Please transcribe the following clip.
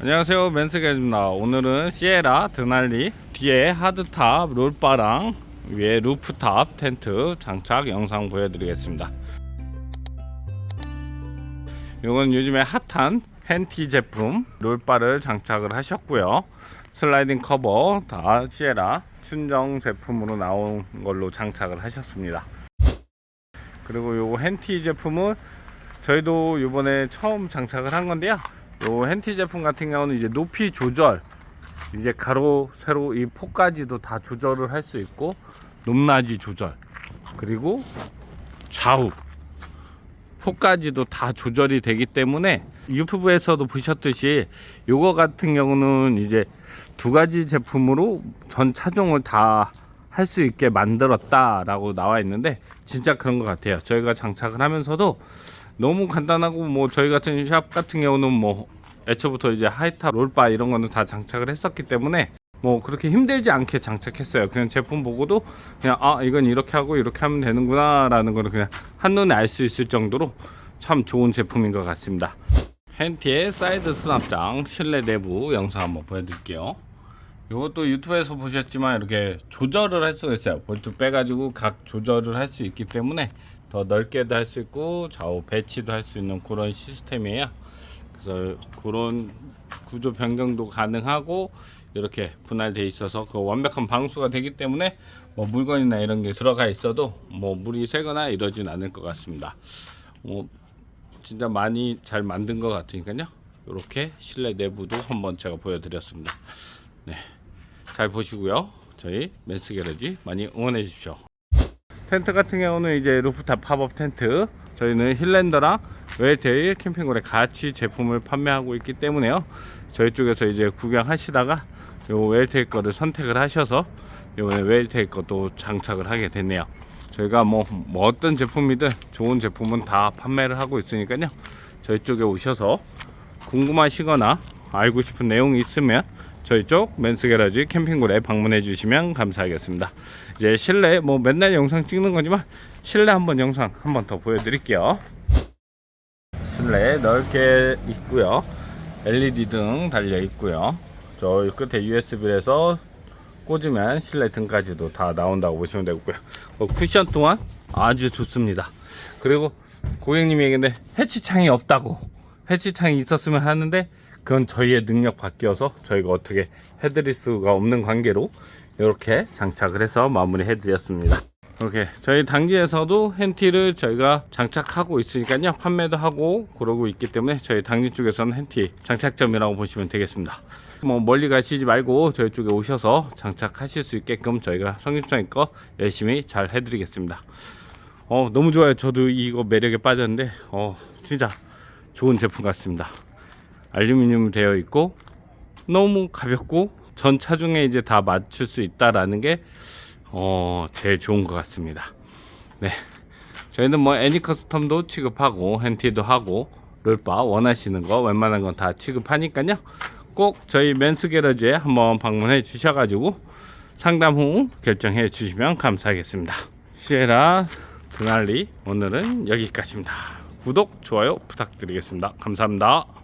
안녕하세요. 맨스게입니다 오늘은 시에라 드날리 뒤에 하드탑 롤바랑 위에 루프탑 텐트 장착 영상 보여드리겠습니다. 이건 요즘에 핫한 팬티 제품 롤바를 장착을 하셨고요. 슬라이딩 커버 다 시에라 순정 제품으로 나온 걸로 장착을 하셨습니다. 그리고 요거 헨티 제품은 저희도 이번에 처음 장착을 한 건데요 요 헨티 제품 같은 경우는 이제 높이 조절 이제 가로 세로 이 폭까지도 다 조절을 할 수 있고 높낮이 조절 그리고 좌우 폭까지도 다 조절이 되기 때문에 유튜브에서도 보셨듯이 요거 같은 경우는 이제 두 가지 제품으로 전 차종을 다 할 수 있게 만들었다라고 나와 있는데 진짜 그런 것 같아요. 저희가 장착을 하면서도 너무 간단하고 뭐 저희 같은 샵 같은 경우는 뭐 애초부터 이제 하이탑 롤바 이런 거는 다 장착을 했었기 때문에 뭐 그렇게 힘들지 않게 장착했어요. 그냥 제품 보고도 그냥 아 이건 이렇게 하고 이렇게 하면 되는구나 라는 거를 그냥 한눈에 알 수 있을 정도로 참 좋은 제품인 것 같습니다. 헨티의 사이드 수납장 실내 내부 영상 한번 보여드릴게요. 이것도 유튜브에서 보셨지만 이렇게 조절을 할 수가 있어요. 볼트 빼가지고 각 조절을 할 수 있기 때문에 더 넓게도 할 수 있고 좌우 배치도 할 수 있는 그런 시스템이에요. 그래서 그런 구조 변경도 가능하고 이렇게 분할돼 있어서 그 완벽한 방수가 되기 때문에 뭐 물건이나 이런 게 들어가 있어도 뭐 물이 새거나 이러진 않을 것 같습니다. 뭐 진짜 많이 잘 만든 것 같으니까요. 이렇게 실내 내부도 한번 제가 보여드렸습니다. 네, 잘 보시고요. 저희 맨스 게러지 많이 응원해 주십시오. 텐트 같은 경우는 이제 루프탑 팝업 텐트. 저희는 힐랜더랑 웰테일 캠핑골에 같이 제품을 판매하고 있기 때문에요. 저희 쪽에서 이제 구경하시다가 요 웰테일 거를 선택을 하셔서 이번에 웰테일 것도 장착을 하게 됐네요. 저희가 뭐, 뭐 어떤 제품이든 좋은 제품은 다 판매를 하고 있으니까요. 저희 쪽에 오셔서 궁금하시거나 알고 싶은 내용이 있으면 저희 쪽 맨스게러지 캠핑골에 방문해 주시면 감사하겠습니다. 이제 실내 뭐 맨날 영상 찍는 거지만 실내 한번 영상 한번 더 보여드릴게요. 실내 넓게 있고요. LED 등 달려 있고요. 저 끝에 USB에서 꽂으면 실내 등까지도 다 나온다고 보시면 되고요. 어, 쿠션 또한 아주 좋습니다. 그리고 고객님이 얘기했는데 해치창이 없다고 해치창이 있었으면 하는데 그건 저희의 능력 밖이어서 저희가 어떻게 해드릴 수가 없는 관계로 이렇게 장착을 해서 마무리 해드렸습니다. 이렇게 저희 당지에서도 헨티를 저희가 장착하고 있으니까요 판매도 하고 그러고 있기 때문에 저희 당지 쪽에서는 헨티 장착점이라고 보시면 되겠습니다. 뭐 멀리 가시지 말고 저희 쪽에 오셔서 장착하실 수 있게끔 저희가 성립성의껏 열심히 잘 해드리겠습니다. 어 너무 좋아요. 저도 이거 매력에 빠졌는데 어 진짜 좋은 제품 같습니다. 알루미늄 되어 있고 너무 가볍고 전 차종에 이제 다 맞출 수 있다라는 게 어, 제일 좋은 것 같습니다. 네. 저희는 뭐 애니 커스텀도 취급하고 헨티도 하고 롤바 원하시는 거 웬만한 건 다 취급하니까요. 꼭 저희 맨스 게러지에 한번 방문해 주셔가지고 상담 후 결정해 주시면 감사하겠습니다. 시에라 드날리 오늘은 여기까지입니다. 구독, 좋아요 부탁드리겠습니다. 감사합니다.